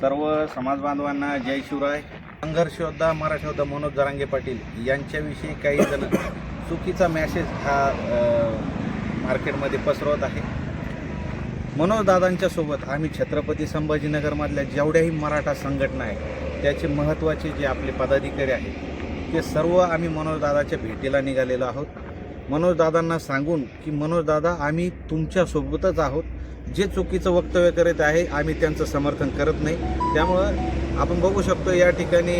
सर्व समाज बांधवांना जय शिवराय. संघर्ष योद्धा मनोज जरांगे पाटील यांच्याविषयी काही जण चुकीचा मॅसेज हा मार्केटमध्ये पसरवत आहे. मनोज दादांच्या सोबत आम्ही छत्रपती संभाजीनगरमधल्या जेवढ्याही मराठा संघटना आहेत त्याचे महत्त्वाचे जे आपले पदाधिकारी आहेत ते सर्व आम्ही मनोजदादाच्या भेटीला निघालेलो आहोत. मनोज दादांना सांगून की मनोज दादा आम्ही तुमच्यासोबतच आहोत. जे चुकीचं वक्तव्य करत आहे आम्ही त्यांचं समर्थन करत नाही. त्यामुळं आपण बघू शकतो या ठिकाणी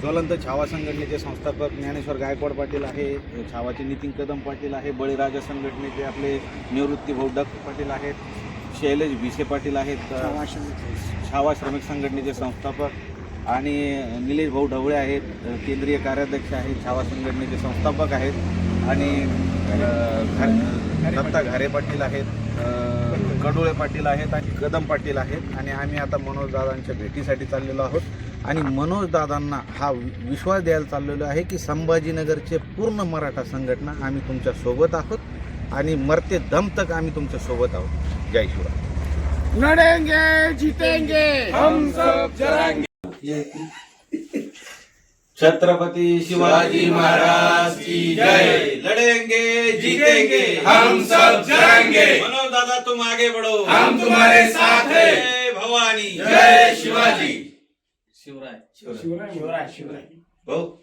ज्वलंत छावा संघटनेचे संस्थापक ज्ञानेश्वर गायकवाड पाटील आहे छावाचे नितीन कदम पाटील आहे बळीराजा संघटनेचे आपले निवृत्ती भाऊ डक पाटील आहेत शैलेश भिसे पाटील आहेत छावा श्रमिक संघटनेचे संस्थापक आणि निलेश भाऊ ढवळे आहेत केंद्रीय कार्याध्यक्ष आहेत छावा संघटनेचे संस्थापक आहेत. आणि दत्ता घारे पाटील आहेत कडोळे पाटील आहेत आणि कदम पाटील आहेत. आणि आम्ही आता मनोज दादांच्या भेटीसाठी चाललेलो आहोत. आणि मनोज दादांना हा विश्वास द्यायला चाललेलो आहे की संभाजीनगरचे पूर्ण मराठा संघटना आम्ही तुमच्यासोबत आहोत. आणि मरते दम तक आम्ही तुमच्यासोबत आहोत. जय शिवराय. लढेंगे जीतेंगे. हम सब छत्रपति शिवाजी महाराज की जय. लड़ेंगे जीतेंगे. हम सब जरांगे मनोज दादा तुम आगे बढ़ो. हम तुम्हारे साथ हैं. जय भवानी. जय शिवाजी. शिवराय. शिवराय. शिवराय शिवराय. भाऊ